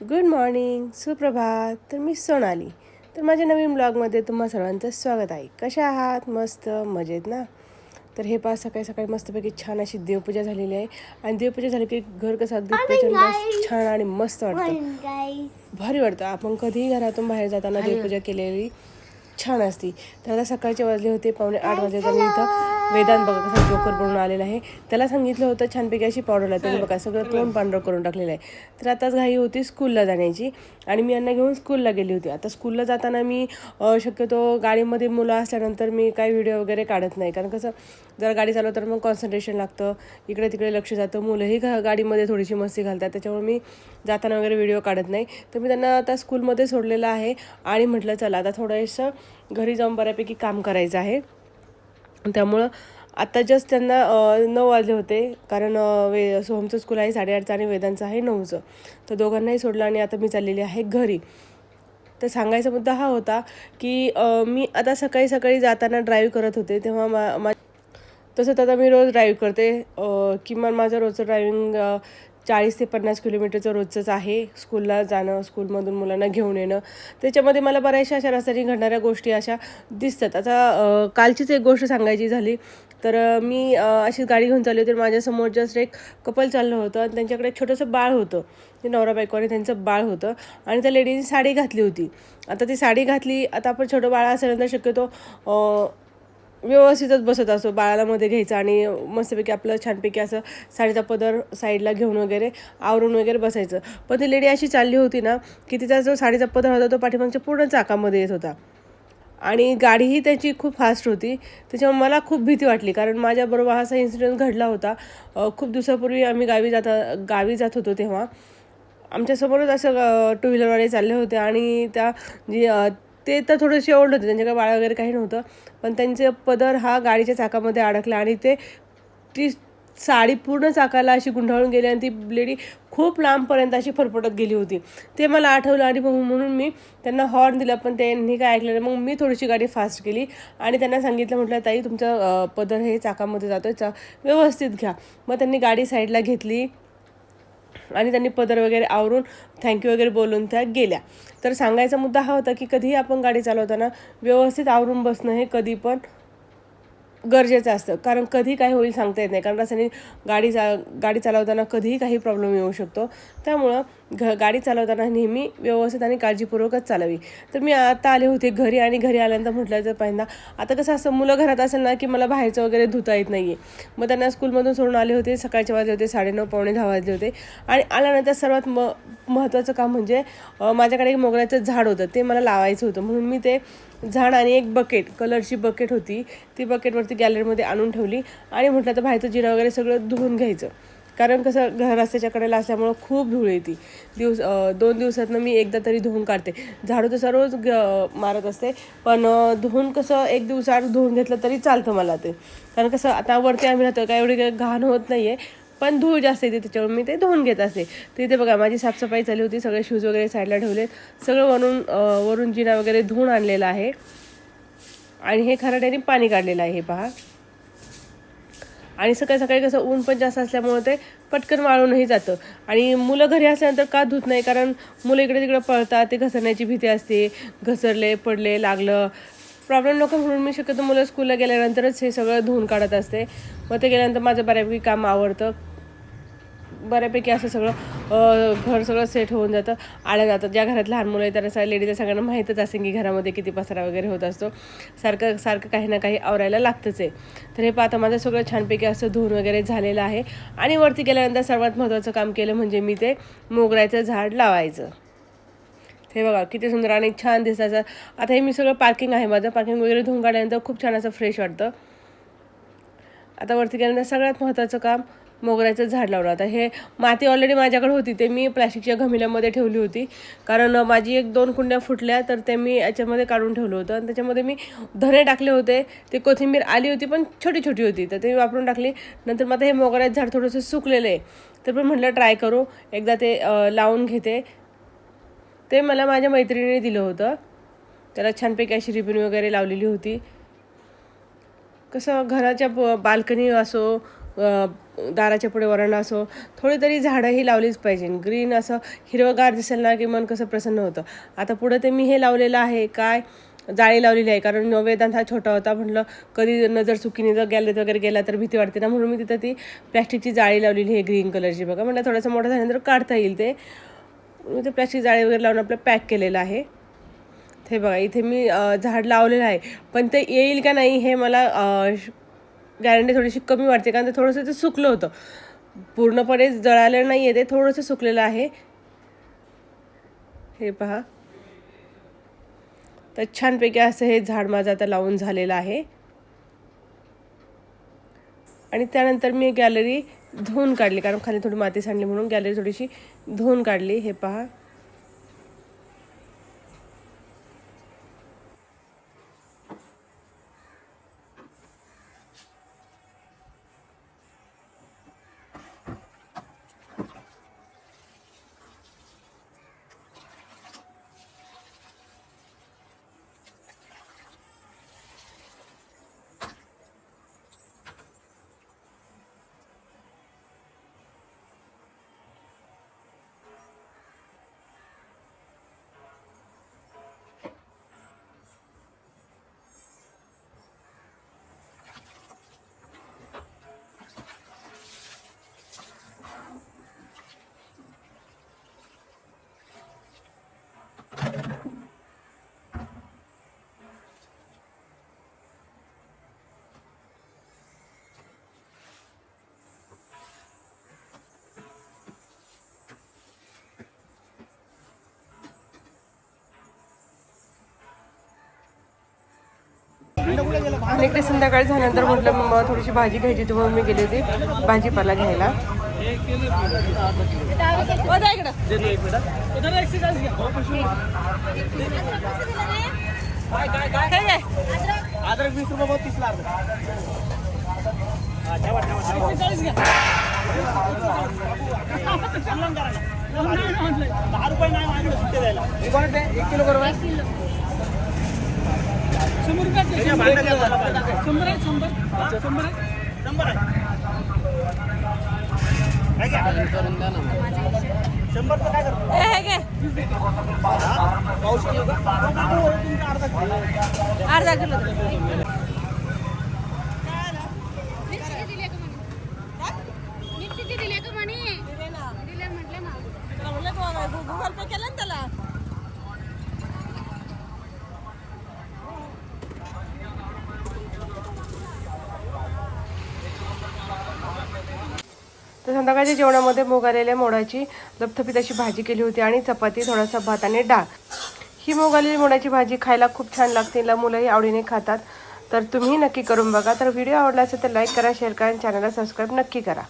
Good morning सुप्रभात. तर मी सोनाली. तर माझ्या नवीन ब्लॉगमध्ये तुम्हा सर्वांचं स्वागत आहे. कशा आहात? मस्त मजेत ना? तर हे पाच सकाळी सकाळी मस्तपैकी छान अशी देवपूजा झालेली आहे. आणि देवपूजा झाली की घर कसं अगदी प्रचंड छान आणि मस्त वाटतं. भारी वाटतं. आपण कधीही घरातून बाहेर जाताना देवपूजा केलेली छान असती. तर आता सकाळचे वाजले होते पावणे आठ आणि इथं वेदांत बघा कसा जोकर बनून आलेला आहे. त्याला सांगितलं होतं छानपैकी अशी पावडर आहे त्याने बघा सगळं तोंड पांढरं करून टाकलेलं आहे. तर आताच घाई होती स्कूलला जाण्याची आणि मी यांना घेऊन स्कूलला गेली होती. आता स्कूलला जाताना मी शक्यतो गाडीमध्ये मुलं असल्यानंतर मी काही व्हिडिओ वगैरे काढत नाही. कारण कसं जर गाडी चालवत तर मग कॉन्सन्ट्रेशन लागतं. इकडे तिकडे लक्ष जातं. मुलंही घा गाडीमध्ये थोडीशी मस्ती घालतात. त्याच्यामुळे मी जाताना वगैरे व्हिडिओ काढत नाही. तर मी त्यांना आता स्कूलमध्ये सोडलेलं आहे आणि म्हटलं चला आता थोडंसं घरी जाऊन बऱ्यापैकी काम करायचं आहे. त्यामुळं आता जस्ट त्यांना नऊ वाजले होते. कारण वे सोहमचं स्कूल आहे साडेआठचं आणि वेदांचं आहे नऊचं. तर दोघांनाही सोडलं आणि आता मी चाललेली आहे घरी. तर सांगायचा मुद्दा हा होता की मी आता सकाळी सकाळी जाताना ड्राईव्ह करत होते. तेव्हा मा तसंच आता मी रोज ड्राईव्ह करते. किमान माझं रोजचं ड्रायव्हिंग चाळीस ते पन्नास किलोमीटरचं रोजचंच आहे. स्कूलला जाणं स्कूलमधून मुलांना घेऊन येणं. त्याच्यामध्ये मला बऱ्याचशा अशा रस्त्याने घडणाऱ्या गोष्टी अशा दिसतात. आता कालचीच एक गोष्ट सांगायची झाली. तर मी अशीच गाडी घेऊन चालली होती माझ्यासमोर जस्ट एक कपल चाललं होतं आणि त्यांच्याकडे एक छोटंसं बाळ होतं. ते नवरा बायको आणि त्यांचं बाळ होतं आणि त्या लेडीने साडी घातली होती. आता ती साडी घातली आता आपण छोटं बाळ असेल शक्यतो व्यवस्थितच बसत असतो. बाळाला मध्ये घ्यायचं आणि मस्तपैकी आपलं छानपैकी असं साडीचा पदर साईडला घेऊन वगैरे आवरून वगैरे बसायचं. पण ती लेडी अशी चालली होती ना की तिचा जो साडीचा पदर होता तो पाठीमागच्या पूर्ण चाकामध्ये येत होता. आणि गाडीही त्याची खूप फास्ट होती. त्याच्यामुळे मला खूप भीती वाटली कारण माझ्याबरोबर हा असा इन्सिडेंट घडला होता. खूप दिवसापूर्वी आम्ही गावी जाता गावी जात होतो तेव्हा. आमच्यासमोरच असं टू व्हीलरवाले चालले होते आणि त्या जी ते तर थोडेसे ओल्ड होते त्यांच्याकडे बाळ वगैरे काही नव्हतं. पण त्यांचे पदर हा गाडीच्या चाकामध्ये अडकला आणि ते ती साडी पूर्ण चाकाला अशी गुंडाळून गेली आणि ती लेडी खूप लांबपर्यंत अशी फरफटत गेली होती. ते मला आठवलं आणि मग म्हणून मी त्यांना हॉर्न दिला पण त्यांनी काय ऐकलं नाही. मग मी थोडीशी गाडी फास्ट केली आणि त्यांना सांगितलं म्हटलं ताई तुमचं पदर हे चाकामध्ये जातो चा व्यवस्थित घ्या. मग त्यांनी गाडी साईडला घेतली. आणि त्यांनी पदर वगैरे आवरून थँक्यू वगैरे बोलून त्या गेल्या. तर सांगायचा मुद्दा हा होता की कधीही आपण गाडी चालवताना व्यवस्थित आवरून बसणं हे कधी पण गरजेचं असतं. कारण कधी काय होईल सांगता येत नाही. कारण रस्त्याने गाडी चा गाडी चालवताना कधीही काही प्रॉब्लेम येऊ शकतो. त्यामुळं घ गाडी चालवताना नेहमी व्यवस्थित आणि काळजीपूर्वकच चालावी. तर मी आता आले होते घरी आणि घरी आल्यानंतर म्हटलं तर पहिल्यांदा आता कसं असतं मुलं घरात असेल ना की मला बाहेरचं वगैरे धुता येत नाही आहे मग त्यांना स्कूलमधून सोडून आले होते. सकाळचे वाजले होते साडेनऊ पावणे दहा वाजले होते. आणि आल्यानंतर सर्वात म महत्त्वाचं काम म्हणजे माझ्याकडे एक मोगऱ्याचं झाड होतं. ते मला लावायचं होतं. म्हणून मी ते झाड आणि एक बकेट कलरची बकेट होती. ती बकेटवरती गॅलरीमध्ये आणून ठेवली. आणि म्हटलं तर बाहेरचं जिरं वगैरे सगळं धुवून घ्यायचं. कारण कसं घर रस्त्याच्या कडेला असल्यामुळं खूप धूळ येते. दिवस दोन दिवसातनं मी एकदा तरी धुवून काढते. झाडू तर सर्वच ग मारत असते. पण धुवून कसं एक दिवसाआड धुवून घेतलं तरी चालतं मला ते. कारण कसं आता वरती आम्ही राहतो काय एवढी काही घाण होत नाही आहे पण धूळ जास्त येते त्याच्यावर मी ते धुवून घेत असते. तिथे इथे बघा माझी साफसफाई चालू होती. सगळे शूज वगैरे साईडला ठेवले सगळं वरून वरून जिना वगैरे धुवून आणलेलं आहे. आणि हे खराट्याने पाणी काढलेलं आहे हे पहा. आणि सकाळी सकाळी कसं ऊन पण जास्त असल्यामुळे ते पटकन वाळूनही जातं. आणि मुलं घरी असल्यानंतर का धुत नाही? कारण मुलं इकडे तिकडे पळतात ते घसरण्याची भीती असते. घसरले पडले लागलं. प्रॉब्लेम नको म्हणून मी शक्यतो मुलं स्कूलला गेल्यानंतरच हे सगळं धुवून काढत असते. मग ते गेल्यानंतर माझं बऱ्यापैकी काम आवडतं. बऱ्यापैकी असं सगळं घर सगळं सेट होऊन जातं. आल्या जातं. ज्या घरात लहान मुलं आहेत त्यांना सगळ्या लेडीजला सगळ्यांना माहीतच असेल की घरामध्ये किती पसारा वगैरे होत असतो. सारखं सारखं काही ना काही आवरायला लागतंच आहे. तर हे पाहता माझं सगळं छानपैकी असं धुवून वगैरे झालेलं आहे. आणि वरती गेल्यानंतर सर्वात महत्त्वाचं काम केलं म्हणजे मी ते मोगऱ्याचं झाड लावायचं. हे बघा किती सुंदर आणि छान दिसायचं आता हे मी सगळं पार्किंग आहे माझं. पार्किंग वगैरे धुवून काढल्यानंतर खूप छान असं फ्रेश वाटतं. आता वरती गेल्यानंतर सगळ्यात महत्त्वाचं काम मोगऱ्याचं झाड लावलं. आता हे माती ऑलरेडी माझ्याकडे होती ते मी प्लॅस्टिकच्या घमिल्यामध्ये ठेवली होती. कारण माझी एक दोन कुंड्या फुटल्या तर ते मी याच्यामध्ये काढून ठेवलं होतं. आणि त्याच्यामध्ये मी धने टाकले होते. ते कोथिंबीर आली होती पण छोटी छोटी होती. तर ते मी वापरून टाकली. नंतर मग आता हे मोगऱ्याचं झाड थोडंसं सुकलेलं आहे. तर पण म्हटलं ट्राय करू. एकदा ते लावून घेते. ते मला माझ्या मैत्रिणीने दिलं होतं. त्याला छानपैकी अशी रिबीन वगैरे लावलेली होती. कसं घराच्या ब बाल्कनी असो दाराच्या पुढे वरांडा असो थोडी तरी झाडंही लावलीच पाहिजे. ग्रीन असं हिरवंगार दिसेल ना की मन कसं प्रसन्न होतं. आता पुढं ते मी हे लावलेलं आहे. काय? जाळी लावलेली आहे. कारण वेदांत हा छोटा होता. म्हटलं कधी नजर चुकीने जर गॅलरीत वगैरे गेला तर भीती वाटते ना. म्हणून मी तिथं ती प्लॅस्टिकची जाळी लावलेली आहे ग्रीन कलरची बघा म्हटलं थोडंसं मोठं झाल्यानंतर काढता येईल ते. मी ते प्लॅस्टिक जाळी वगैरे लावून आपलं पॅक केलेलं आहे. ते बघा इथे मी झाड लावलेलं आहे. पण ते येईल का नाही हे मला गॅरंटी थोडीशी कमी वाटते कारण ते थोडंसं ते सुकलं होतं. पूर्णपणे जळालेलं नाही आहे ते थोडंसं सुकलेलं आहे. हे पहा. तर छानपैकी असं हे झाड माझं आता लावून झालेलं आहे. आणि त्यानंतर मी गॅलरी धुवून काढली कारण खाली थोडी माती सांडली म्हणून गॅलरी थोडीशी धुवून काढली. हे पहा. आणि इकडे संध्याकाळी झाल्यानंतर म्हटलं मग थोडीशी भाजी घ्यायची म्हणून मी गेली होती भाजीपाला घ्यायला. दहा रुपये नाही माझ्याकडे सुट्टे द्यायला. एक किलो बरोबर शंभर रुपये शंभर. शंभर शंभर आहे काय घ्या? शंभरचं काय करतो? पाऊस किलो का? तुमचा अर्धा किलो. अर्धा किलो. मिरचीची दिले का म्हणे? दिले म्हटले ना. गुगल पे केलं ना त्याला तर संध्याकाळच्या जेवणामध्ये मूग आलेल्या मोडाची लपथपीत अशी भाजी केली होती आणि चपाती थोडासा भात आणि डाळ. ही मूग आलेली मोडाची भाजी खायला खूप छान लागते हिला मुलंही आवडीने खातात. तर तुम्ही नक्की करून बघा. तर व्हिडिओ आवडला असेल तर लाईक करा शेअर करा आणि चॅनलला सबस्क्राईब नक्की करा.